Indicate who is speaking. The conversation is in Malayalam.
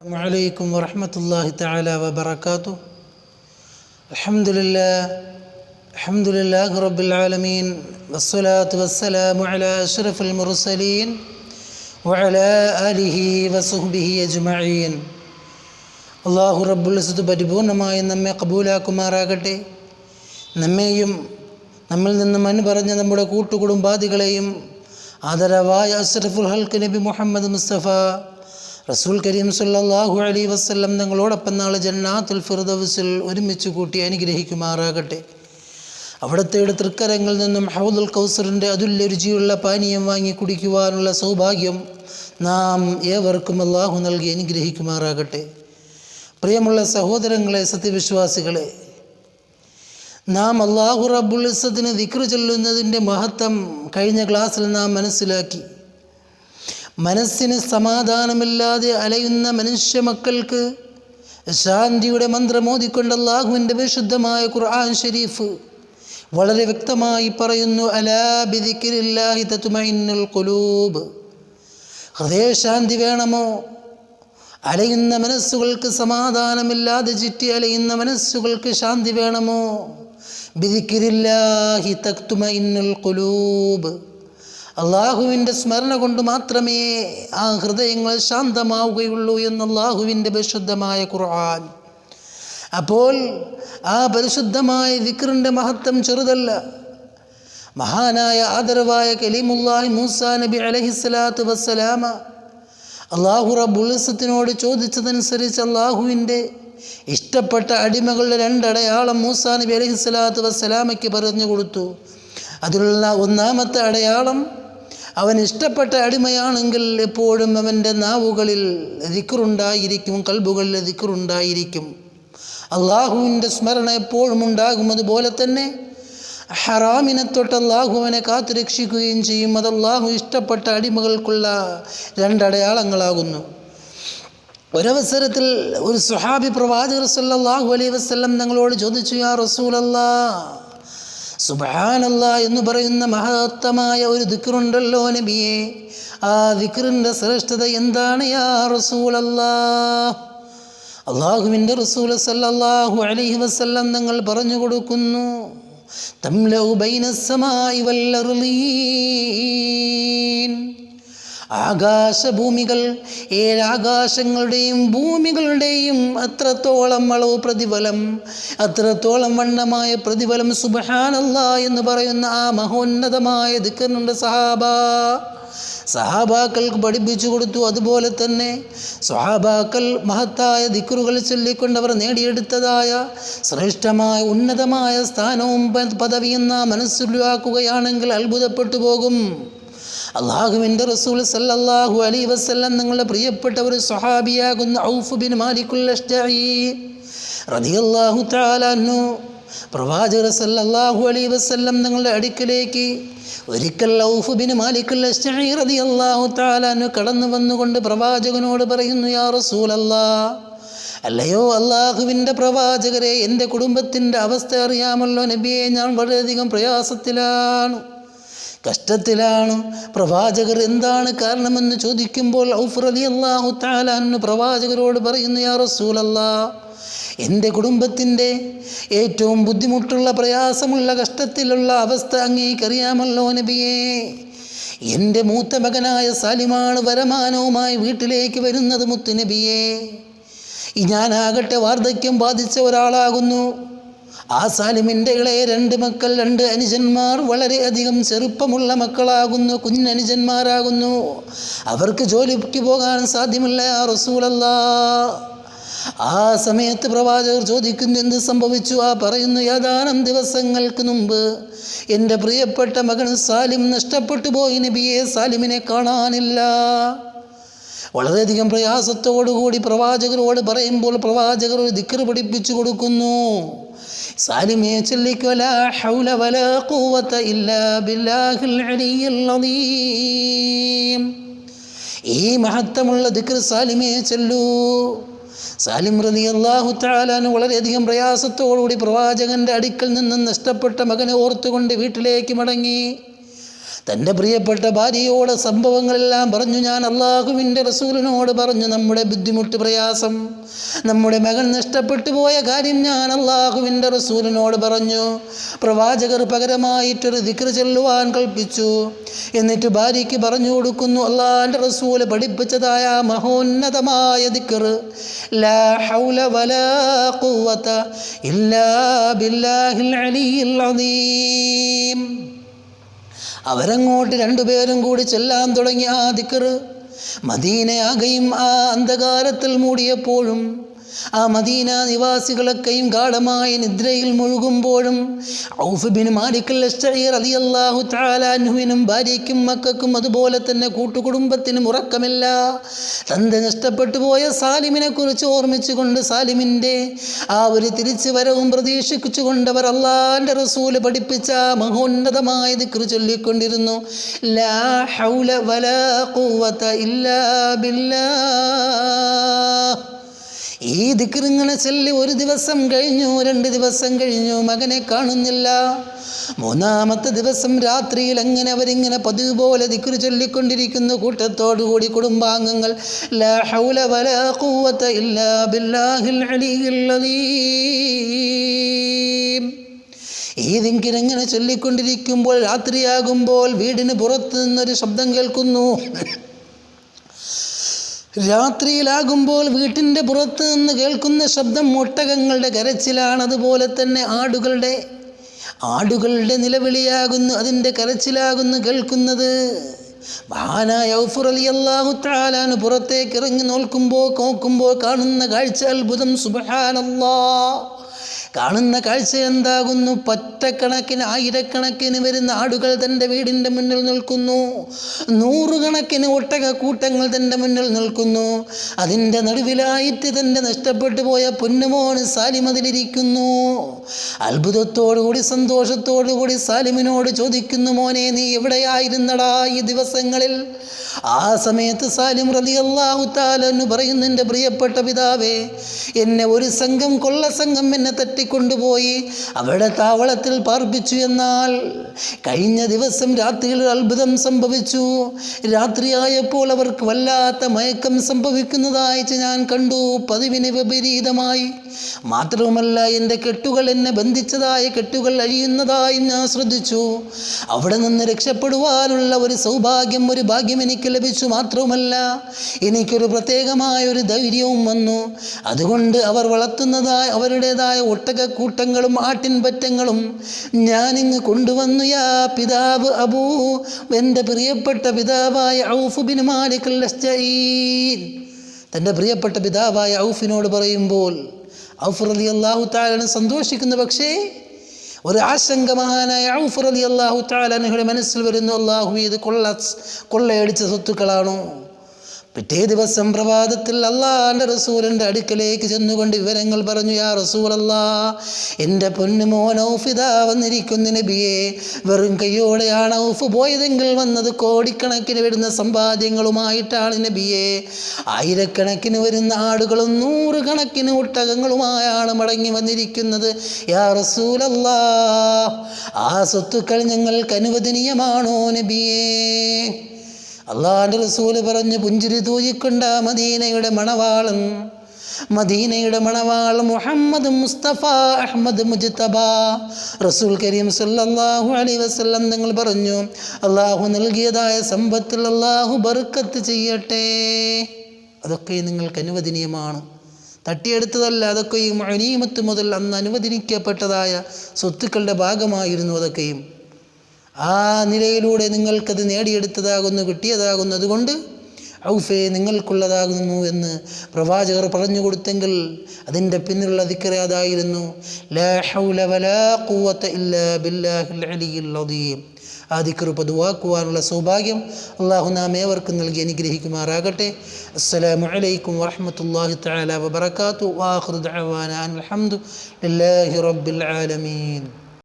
Speaker 1: السلام عليكم ورحمة الله تعالى وبركاته الحمد لله الحمد لله رب العالمين والصلاة والسلام على أشرف المرسلين وعلى آله وصحبه أجمعين അള്ളാഹു റബ്ബുൽസത്ത് പരിപൂർണമായി നമ്മെ കബൂലാക്കുമാറാകട്ടെ നമ്മെയും നമ്മിൽ നിന്ന് മൻ പറഞ്ഞ നമ്മുടെ കൂട്ടുകുടുംബാദികളെയും ആദരവായ അസ്രഫുൽ ഹൽക്ക് നബി മുഹമ്മദ് മുസ്തഫ റസൂൽ കരീം സല്ലല്ലാഹു അലൈഹി വസല്ലം നിങ്ങളോടൊപ്പം നാളെ ജന്നാത്തുൽ ഫിർദൌസിൽ ഒരുമിച്ച് കൂട്ടി അനുഗ്രഹിക്കുമാറാകട്ടെ. അവിടുത്തെ തൃക്കരങ്ങളിൽ നിന്നും ഹൗദുൽ കൗസറിന്റെ അതുല്യ രുചിയുള്ള പാനീയം വാങ്ങി കുടിക്കുവാനുള്ള സൗഭാഗ്യം നാം ഏവർക്കും അള്ളാഹു നൽകി അനുഗ്രഹിക്കുമാറാകട്ടെ. പ്രിയമുള്ള സഹോദരങ്ങളെ സത്യവിശ്വാസികളെ നാം അള്ളാഹു റബ്ബുൽ ഇസത്തിന് ദിക്റ് ചൊല്ലുന്നതിന്റെ മഹത്വം കഴിഞ്ഞ ക്ലാസ്സിൽ നാം മനസ്സിലാക്കി. മനസ്സിന് സമാധാനമില്ലാതെ അലയുന്ന മനുഷ്യ മക്കൾക്ക് ശാന്തിയുടെ മന്ത്രമോദിക്കൊണ്ട് അള്ളാഹുവിന്റെ വിശുദ്ധമായ ഖുർആൻ ഷരീഫ് വളരെ വ്യക്തമായി പറയുന്നു അലാ ബിദിക്കിരില്ലാഹി തത്തുമൈന്നുൽ ഖുലൂബ്. ഹൃദയശാന്തി വേണമോ? അലയുന്ന മനസ്സുകൾക്ക് സമാധാനമില്ലാതെ ചുറ്റി അലയുന്ന മനസ്സുകൾക്ക് ശാന്തി വേണമോ? ബിദിക്കിരില്ലാഹി തക്തുമൈനുൽ ഖുലൂബ്. അള്ളാഹുവിന്റെ സ്മരണ കൊണ്ട് മാത്രമേ ആ ഹൃദയങ്ങൾ ശാന്തമാവുകയുള്ളൂ എന്ന് അള്ളാഹുവിന്റെ പരിശുദ്ധമായ ഖുർആൻ. അപ്പോൾ ആ പരിശുദ്ധമായ ദിക്റിന്റെ മഹത്വം ചെറുതല്ല. മഹാനായ ആദരവായ കലീമുല്ലാഹി മൂസാ നബി അലഹിസ്സലാത്തു വസ്സലാമ അള്ളാഹു റബുൽസത്തിനോട് ചോദിച്ചതനുസരിച്ച് അള്ളാഹുവിന്റെ ഇഷ്ടപ്പെട്ട അടിമകളുടെ രണ്ടടയാളം മൂസാ നബി അലഹിസ്സലാത്തു വസ്സലാമയ്ക്ക് പറഞ്ഞു കൊടുത്തു. അതിലുള്ള ഒന്നാമത്തെ അടയാളം അവൻ ഇഷ്ടപ്പെട്ട അടിമയാണെങ്കിൽ എപ്പോഴും അവന്റെ നാവുകളിൽ ദിക്കറുണ്ടായിരിക്കും കൽബുകളിൽ ദിക്കറുണ്ടായിരിക്കും അള്ളാഹുവിന്റെ സ്മരണ എപ്പോഴും ഉണ്ടാകും. അതുപോലെ തന്നെ ഹറാമിനെ തൊട്ട് അള്ളാഹു അവനെ കാത്തു രക്ഷിക്കുകയും ചെയ്യും. അത് അള്ളാഹു ഇഷ്ടപ്പെട്ട അടിമകൾക്കുള്ള രണ്ടടയാളങ്ങളാകുന്നു. ഒരവസരത്തിൽ ഒരു സുഹാബി പ്രവാചകർ സല്ലാഹു അലൈഹി വസല്ലം ഞങ്ങളോട് ചോദിച്ചു യാ റസൂലല്ലാ സുബാനല്ല എന്ന് പറയുന്ന മഹത്തമായ ഒരു ദിക്റുണ്ടല്ലോ നബിയെ. ആ ദിക്റിന്റെ ശ്രേഷ്ഠത എന്താണ് യാ റസൂലല്ല? അള്ളാഹുവിന്റെ റസൂൽ സല്ലാഹു അലഹി വസ്ല്ലാം നിങ്ങൾ പറഞ്ഞു കൊടുക്കുന്നു തംലൗ ബൈനസമായി വല്ലറുലീൻ ആകാശഭൂമികൾ. ഏഴാകാശങ്ങളുടെയും ഭൂമികളുടെയും അത്രത്തോളം അളവ് പ്രതിഫലം. അത്രത്തോളം വണ്ണമായ പ്രതിഫലം സുബഹാനല്ല എന്ന് പറയുന്ന ആ മഹോന്നതമായ ദിക്കറിനുണ്ട് സഹാബ. സഹാബാക്കൾക്ക് പഠിപ്പിച്ചു കൊടുത്തു അതുപോലെ തന്നെ സഹാബാക്കൾ മഹത്തായ ദിക്കുറുകൾ ചൊല്ലിക്കൊണ്ടവർ നേടിയെടുത്തതായ ശ്രേഷ്ഠമായ ഉന്നതമായ സ്ഥാനവും പദവിയും നാം മനസ്സിലാക്കുകയാണെങ്കിൽ അത്ഭുതപ്പെട്ടു പോകും. അള്ളാഹുവിന്റെ റസൂൽ സല്ലാഹു അലൈ വസ്ല്ലാം നിങ്ങളുടെ പ്രിയപ്പെട്ട ഒരു സ്വഹാബിയാകുന്ന ഔഫ് ബിൻ മാലിക്കുൽ താലു അൻഹു. പ്രവാചകർ സല്ലാഹു അലൈ വസല്ലം നിങ്ങളുടെ അടുക്കലേക്ക് ഒരിക്കൽ ഔഫ് ബിൻ മാലിക്കുൽ റതി അള്ളാഹു താലു കടന്നു വന്നുകൊണ്ട് പ്രവാചകനോട് പറയുന്നു യാ റസൂലല്ലാ അല്ലയോ അള്ളാഹുവിന്റെ പ്രവാചകരെ എന്റെ കുടുംബത്തിന്റെ അവസ്ഥ അറിയാമല്ലോ നബിയെ ഞാൻ വളരെയധികം പ്രയാസത്തിലാണ്. കഷ്ടത്തിലാണ്. പ്രവാചകർ എന്താണ് കാരണമെന്ന് ചോദിക്കുമ്പോൾ ഔഫ് റലി അള്ളാഹു താലാന്ന് പ്രവാചകരോട് പറയുന്നു യാ റസൂലല്ലാ എന്റെ കുടുംബത്തിന്റെ ഏറ്റവും ബുദ്ധിമുട്ടുള്ള പ്രയാസമുള്ള കഷ്ടത്തിലുള്ള അവസ്ഥ അങ്ങേക്കറിയാമല്ലോ നബിയേ. എന്റെ മൂത്ത മകനായ സാലിമാണ് വരമാനവുമായി വീട്ടിലേക്ക് വരുന്നത് മുത്തുനബിയേ ഞാനാകട്ടെ വാർദ്ധക്യം ബാധിച്ച ഒരാളാകുന്നു. ആ സാലിമിന്റെ ഇളയ രണ്ട് മക്കൾ രണ്ട് അനുജന്മാർ വളരെയധികം ചെറുപ്പമുള്ള മക്കളാകുന്നു കുഞ്ഞനുജന്മാരാകുന്നു. അവർക്ക് ജോലിക്ക് പോകാൻ സാധ്യമല്ല ആ റസൂലല്ല. ആ സമയത്ത് പ്രവാചകർ ചോദിക്കുന്നു എന്ത് സംഭവിച്ചു? ആ പറയുന്നു ഏതാനും ദിവസങ്ങൾക്ക് മുമ്പ് എന്റെ പ്രിയപ്പെട്ട മകൻ സാലിം നഷ്ടപ്പെട്ടു പോയി നബിയെ സാലിമിനെ കാണാനില്ല. വളരെയധികം പ്രയാസത്തോടുകൂടി പ്രവാചകരോട് പറയുമ്പോൾ പ്രവാചകർ ഒരു ദിക്കർ പഠിപ്പിച്ചു കൊടുക്കുന്നു. സാലിമേ ഹൗല വലാ ഖുവത ഇല്ലാ ബില്ലാഹിൽ ഈ മഹത്തമുള്ള ദിക്കർ സാലിമേ ചൊല്ലൂ. സാലിം റതി അള്ളാഹു താലാന് വളരെയധികം പ്രയാസത്തോടുകൂടി പ്രവാചകന്റെ അടുക്കൽ നിന്നും നഷ്ടപ്പെട്ട മകനെ ഓർത്തുകൊണ്ട് വീട്ടിലേക്ക് മടങ്ങി. തന്റെ പ്രിയപ്പെട്ട ഭാര്യയോട് സംഭവങ്ങളെല്ലാം പറഞ്ഞു ഞാൻ അള്ളാഹുവിന്റെ റസൂലിനോട് പറഞ്ഞു നമ്മുടെ ബുദ്ധിമുട്ട് പ്രയാസം നമ്മുടെ മകൻ നഷ്ടപ്പെട്ടു പോയ കാര്യം ഞാൻ അള്ളാഹുവിന്റെ റസൂലിനോട് പറഞ്ഞു. പ്രവാചകർ പകരമായിട്ടൊരു ദിക്ര ചെല്ലുവാൻ കൽപ്പിച്ചു. എന്നിട്ട് ഭാര്യയ്ക്ക് പറഞ്ഞു കൊടുക്കുന്നു അള്ളാഹിന്റെ റസൂൽ പഠിപ്പിച്ചതായ മഹോന്നതമായ ദിക്ർ ലാ ഹൗല വലാ ഖുവത ഇല്ലാ ബില്ലാഹിൽ അലിയിൽ അദീം. അവരങ്ങോട്ട് രണ്ടുപേരും കൂടി ചെല്ലാൻ തുടങ്ങി ആ ദിക്കറ് മദീനയാകയും ആ അന്ധകാരത്തിൽ മൂടിയപ്പോഴും ആ മദീന നിവാസികളൊക്കെയും ഗാഠമായ നിദ്രയിൽ മുഴുകുമ്പോഴും ഔഫ് ബിൻ മാലിക്കൽ അലിയല്ലാഹു അൻഹുവിനും ഭാര്യയ്ക്കും മക്കൾക്കും അതുപോലെ തന്നെ കൂട്ടുകുടുംബത്തിനും ഉറക്കമില്ല. തന്റെ നഷ്ടപ്പെട്ടു പോയ സാലിമിനെ കുറിച്ച് ഓർമ്മിച്ചുകൊണ്ട് സാലിമിന്റെ ആ ഒരു തിരിച്ചു വരവും പ്രതീക്ഷിച്ചുകൊണ്ട് അവർ അള്ളാന്റെ റസൂൽ പഠിപ്പിച്ച മഹോന്നതമായ ദിക്ർ ചൊല്ലിക്കൊണ്ടിരുന്നു. ലാ ഹൗല വലാ ഇല്ലാ ബില്ലാഹ് ഈ ദിക്റിങ്ങനെ ചൊല്ലി ഒരു ദിവസം കഴിഞ്ഞു രണ്ട് ദിവസം കഴിഞ്ഞു മകനെ കാണുന്നില്ല. മൂന്നാമത്തെ ദിവസം രാത്രിയിൽ അങ്ങനെ അവരിങ്ങനെ പതിവ് പോലെ ദിക്റ് ചൊല്ലിക്കൊണ്ടിരിക്കുന്നു. കൂട്ടത്തോടുകൂടി കുടുംബാംഗങ്ങൾ ഈ ദിങ്കിനെങ്ങനെ ചൊല്ലിക്കൊണ്ടിരിക്കുമ്പോൾ രാത്രിയാകുമ്പോൾ വീടിന് പുറത്തു നിന്നൊരു ശബ്ദം കേൾക്കുന്നു. രാത്രിയിലാകുമ്പോൾ വീട്ടിന്റെ പുറത്ത് നിന്ന് കേൾക്കുന്ന ശബ്ദം ഒട്ടകങ്ങളുടെ കരച്ചിലാണ്. അതുപോലെ തന്നെ ആടുകളുടെ ആടുകളുടെ നിലവിളിയാകുന്നു അതിന്റെ കരച്ചിലാകുന്നു കേൾക്കുന്നത്. മഹാനായ ഔഫർ അലി അള്ളാഹു താലാന് പുറത്തേക്ക് ഇറങ്ങി നോക്കുമ്പോൾ നോക്കുമ്പോൾ കാണുന്ന കാഴ്ച അത്ഭുതം. സുബഹാനല്ലാ കാണുന്ന കാഴ്ച എന്താകുന്നു? പറ്റക്കണക്കിന് ആയിരക്കണക്കിന് വരുന്ന ആടുകൾ തന്റെ വീടിന്റെ മുന്നിൽ നിൽക്കുന്നു. നൂറുകണക്കിന് ഒട്ടക കൂട്ടങ്ങൾ തന്റെ മുന്നിൽ നിൽക്കുന്നു. അതിന്റെ നടുവിലായിട്ട് തന്റെ നഷ്ടപ്പെട്ടു പോയ പൊന്നുമോന് സാലിം അതിലിരിക്കുന്നു. അത്ഭുതത്തോടുകൂടി സന്തോഷത്തോടുകൂടി സാലിമിനോട് ചോദിക്കുന്നു മോനെ നീ എവിടെയായിരുന്നടാ ഈ ദിവസങ്ങളിൽ? ആ സമയത്ത് സാലിം റലി അള്ളാഹു താലെന്ന് പറയുന്നു എന്റെ പ്രിയപ്പെട്ട പിതാവേ എന്നെ ഒരു സംഘം കൊള്ള സംഘം എന്നെ തട്ടിക്കൊണ്ടുപോയി അവിടെ താവളത്തിൽ പാർപ്പിച്ചു എന്നാൽ കഴിഞ്ഞ ദിവസം രാത്രിയിൽ ഒരു അത്ഭുതം സംഭവിച്ചു. രാത്രിയായപ്പോൾ അവർക്ക് വല്ലാത്ത മയക്കം സംഭവിക്കുന്നതായിട്ട് ഞാൻ കണ്ടു. പതിവിന് വിപരീതമായി. മാത്രവുമല്ല എന്റെ കെട്ടുകൾ എന്നെ ബന്ധിച്ചതായ കെട്ടുകൾ അഴിയുന്നതായി ഞാൻ ശ്രദ്ധിച്ചു. അവിടെ നിന്ന് രക്ഷപ്പെടുവാനുള്ള ഒരു സൗഭാഗ്യം ഒരു ഭാഗ്യം എനിക്ക് ലഭിച്ചു മാത്രവുമല്ല എനിക്കൊരു പ്രത്യേകമായ ഒരു ധൈര്യവും വന്നു. അതുകൊണ്ട് അവർ വളർത്തുന്നതായ അവരുടേതായ ഒട്ടകക്കൂട്ടങ്ങളും ആട്ടിൻപറ്റങ്ങളും ഞാനിങ്ങ് കൊണ്ടുവന്നു. യാ പിതാവ് അബൂ എന്റെ പ്രിയപ്പെട്ട പിതാവായ ഔഫുബിൻ മാലിക് തന്റെ പ്രിയപ്പെട്ട പിതാവായ ഔഫിനോട് പറയുമ്പോൾ ഔഫ് റലി അള്ളാഹു താലാണ് സന്തോഷിക്കുന്നു. പക്ഷേ ഒരു ആശങ്ക മഹാനായ ഔഫർ അലി അള്ളാഹു താലാനുകളുടെ മനസ്സിൽ വരുന്നു അള്ളാഹു ഇത് കൊള്ള കൊള്ളയടിച്ച സ്വത്തുക്കളാണോ? പിറ്റേ ദിവസം പ്രഭാതത്തിൽ അള്ളാന്റെ റസൂലിന്റെ അടുക്കലേക്ക് ചെന്നുകൊണ്ട് വിവരങ്ങൾ പറഞ്ഞു യാ റസൂൽ അല്ലാ എന്റെ പൊന്നുമോൻ ഔഫിത വന്നിരിക്കുന്ന നബിയെ. വെറും കൈയോടെയാണ് ഔഫ് പോയതെങ്കിൽ വന്നത് കോടിക്കണക്കിന് വരുന്ന സമ്പാദ്യങ്ങളുമായിട്ടാണ് നബിയെ. ആയിരക്കണക്കിന് വരുന്ന ആടുകളും നൂറുകണക്കിന് ഒട്ടകങ്ങളുമായാണ് മടങ്ങി വന്നിരിക്കുന്നത്. യാ റസൂൽ അല്ലാ ആ സ്വത്തുക്കൾ ഞങ്ങൾക്ക് അനുവദനീയമാണോ നബിയേ? അള്ളാന്റെ റസൂൽ പറഞ്ഞു പുഞ്ചിരി തൂയിക്കൊണ്ട മദീനയുടെ മണവാളും മദീനയുടെ മണവാൾ മുഹമ്മദ് മുസ്തഫ അഹമ്മദ് മുജ്തബ. റസൂൽ കരീം സല്ലാഹു അലൈഹി വസല്ലം നിങ്ങൾ പറഞ്ഞു അള്ളാഹു നൽകിയതായ സമ്പത്തിൽ അള്ളാഹു ബർക്കത്ത് ചെയ്യട്ടെ. അതൊക്കെ നിങ്ങൾക്ക് അനുവദനീയമാണ്. തട്ടിയെടുത്തതല്ല അതൊക്കെയും ഈ മൊനീമത്ത് മുതൽ അന്ന് അനുവദിക്കപ്പെട്ടതായ സ്വത്തുക്കളുടെ ഭാഗമായിരുന്നു അതൊക്കെയും. ആ നിലയിലൂടെ നിങ്ങൾക്കത് നേടിയെടുത്തതാകുന്നു കിട്ടിയതാകുന്നു അതുകൊണ്ട് ഔഫേ നിങ്ങൾക്കുള്ളതാകുന്നു എന്ന് പ്രവാചകർ പറഞ്ഞു കൊടുത്തെങ്കിൽ അതിന്റെ പിന്നിലുള്ള ദിക്കറ അതായിരുന്നു ആ ദിക്കറ് പതുവാക്കുവാനുള്ള സൗഭാഗ്യം അള്ളാഹു നാം ഏവർക്കും നൽകി അനുഗ്രഹിക്കുമാറാകട്ടെ. അസ്സലാമു അലൈക്കും വറഹ്മത്തുള്ളാഹി തആല വബറകാതുഹു. ലില്ലാഹി റബ്ബിൽ ആലമീൻ.